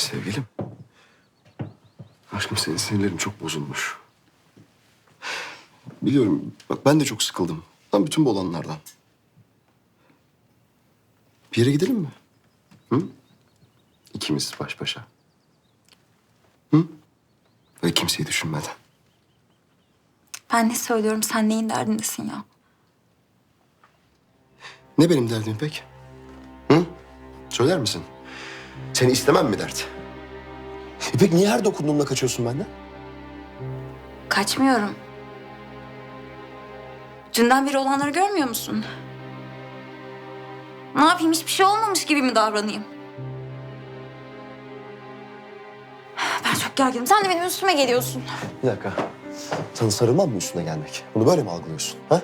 Sevgilim. Aşkım senin sinirlerin çok bozulmuş. Biliyorum. Bak ben de çok sıkıldım. Lan bütün bu olanlardan. Bir yere gidelim mi? Hı? İkimiz baş başa. Hı? Böyle kimseyi düşünmeden. Ben ne söylüyorum sen neyin derdindesin ya? Ne benim derdim İpek? Hı? Söyler misin? Seni istemem mi dert? İpek niye her dokunduğumda kaçıyorsun benden? Kaçmıyorum. Dünden beri olanları görmüyor musun? Ne yapayım hiçbir şey olmamış gibi mi davranayım? Ben çok gerginim. Sen de benim üstüme geliyorsun. Bir dakika. Sana sarılmam mı üstüne gelmek? Bunu böyle mi algılıyorsun? Ha?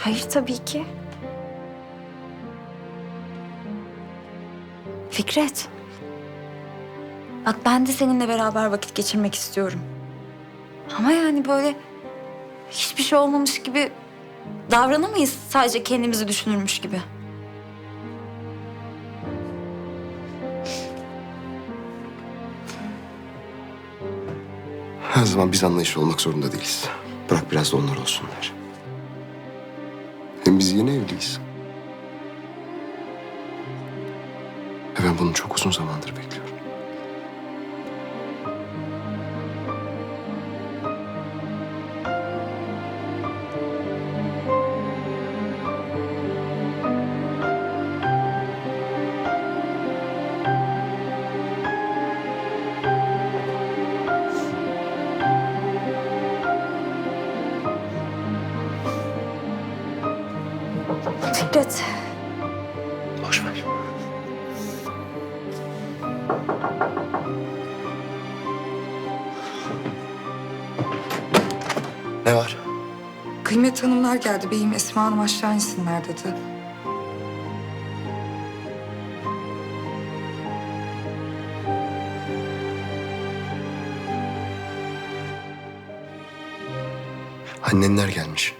Hayır tabii ki. Fikret. Bak ben de seninle beraber vakit geçirmek istiyorum. Ama yani böyle hiçbir şey olmamış gibi davranamayız sadece kendimizi düşünürmüş gibi. Her zaman biz anlayışlı olmak zorunda değiliz. Bırak biraz da onlar olsunlar. Hem biz yeni evliyiz. Ve ben bunu çok uzun zamandır bekliyorum. Fikret. Ne var? Kıymet Hanımlar geldi. Beyim Esma Hanım aşağı insinler dedi. Annenler gelmiş.